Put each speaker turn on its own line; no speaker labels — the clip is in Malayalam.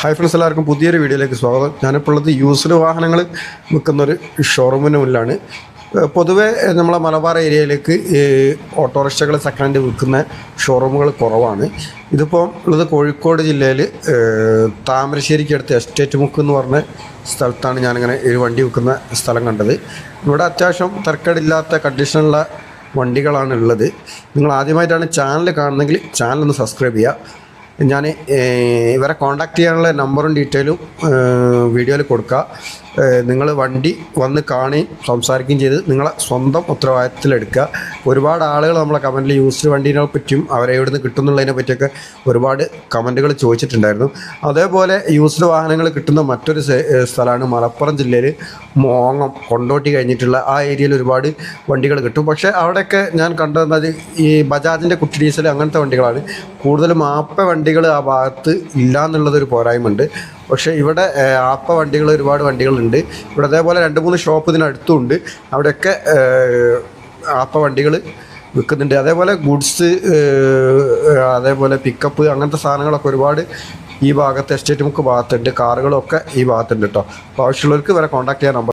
ഹായ് ഫ്രണ്ട്സ് എല്ലാവർക്കും പുതിയൊരു വീഡിയോയിലേക്ക് സ്വാഗതം. ഞാനിപ്പോൾ ഉള്ളത് യൂസ്ഡ് വാഹനങ്ങൾ വിൽക്കുന്ന ഒരു ഷോറൂമിന് മുന്നിലാണ് പൊതുവേ പൊതുവെ നമ്മളെ മലബാർ ഏരിയയിലേക്ക് ഓട്ടോറിക്ഷകൾ സെക്കൻഡ് ഹാൻഡ് വിൽക്കുന്ന ഷോറൂമുകൾ കുറവാണ്. ഇതിപ്പോൾ ഉള്ളത് കോഴിക്കോട് ജില്ലയിൽ താമരശ്ശേരിക്ക് അടുത്ത് എസ്റ്റേറ്റ് മുക്ക് എന്ന് പറഞ്ഞ സ്ഥലത്താണ് ഞാനിങ്ങനെ ഒരു വണ്ടി വിൽക്കുന്ന സ്ഥലം കണ്ടത്. ഇവിടെ അത്യാവശ്യം തിരക്കേടില്ലാത്ത കണ്ടീഷനുള്ള വണ്ടികളാണ് ഉള്ളത്. നിങ്ങൾ ആദ്യമായിട്ടാണ് ചാനൽ കാണുന്നതെങ്കിൽ ചാനൽ ഒന്ന് സബ്സ്ക്രൈബ് ചെയ്യുക. ഞാൻ ഇവരെ കോൺടാക്ട് ചെയ്യാനുള്ള നമ്പറും ഡീറ്റെയിലും വീഡിയോയിൽ കൊടുക്കുക നിങ്ങൾ വണ്ടി വന്ന് കാണുകയും സംസാരിക്കുകയും ചെയ്ത് നിങ്ങളെ സ്വന്തം ഉത്തരവാദിത്തത്തിലെടുക്കുക ഒരുപാട് ആളുകൾ നമ്മളെ കമന്റിൽ യൂസ്ഡ് വണ്ടീനെ പറ്റിയും അവരെ എവിടെ കിട്ടുന്നുള്ളതിനെ പറ്റിയൊക്കെ ഒരുപാട് കമന്റുകൾ ചോദിച്ചിട്ടുണ്ടായിരുന്നു. അതേപോലെ യൂസ്ഡ് വാഹനങ്ങൾ കിട്ടുന്ന മറ്റൊരു സ്ഥലമാണ് മലപ്പുറം ജില്ലയിൽ മോങ്ങം. കൊണ്ടോട്ടി കഴിഞ്ഞിട്ടുള്ള ആ ഏരിയയിൽ ഒരുപാട് വണ്ടികൾ കിട്ടും. പക്ഷേ അവിടെയൊക്കെ ഞാൻ കണ്ടുവന്നത് ഈ ബജാജിന്റെ കുട്ടി ഡീസൽ അങ്ങനത്തെ വണ്ടികളാണ്. കൂടുതലും ആപ്പ വണ്ടികൾ ആ ഭാഗത്ത് ഇല്ല എന്നുള്ളതൊരു പോരായ്മയുണ്ട്. പക്ഷേ ഇവിടെ ആപ്പ വണ്ടികൾ ഒരുപാട് വണ്ടികളുണ്ട്. ഇവിടെ അതേപോലെ രണ്ട് മൂന്ന് ഷോപ്പ് ഇതിനടുത്തുണ്ട്. അവിടെയൊക്കെ ആപ്പ വണ്ടികൾ വിൽക്കുന്നുണ്ട്. അതേപോലെ ഗുഡ്സ് അതേപോലെ പിക്കപ്പ് അങ്ങനത്തെ സാധനങ്ങളൊക്കെ ഒരുപാട് ഈ ഭാഗത്ത് എസ്റ്റേറ്റ് മുക്ക് ഭാഗത്തുണ്ട്. കാറുകളൊക്കെ ഈ ഭാഗത്തുണ്ട് കേട്ടോ. അപ്പോൾ ആവശ്യമുള്ളവർക്ക് വരെ കോൺടാക്ട് ചെയ്യാൻ നമ്പർ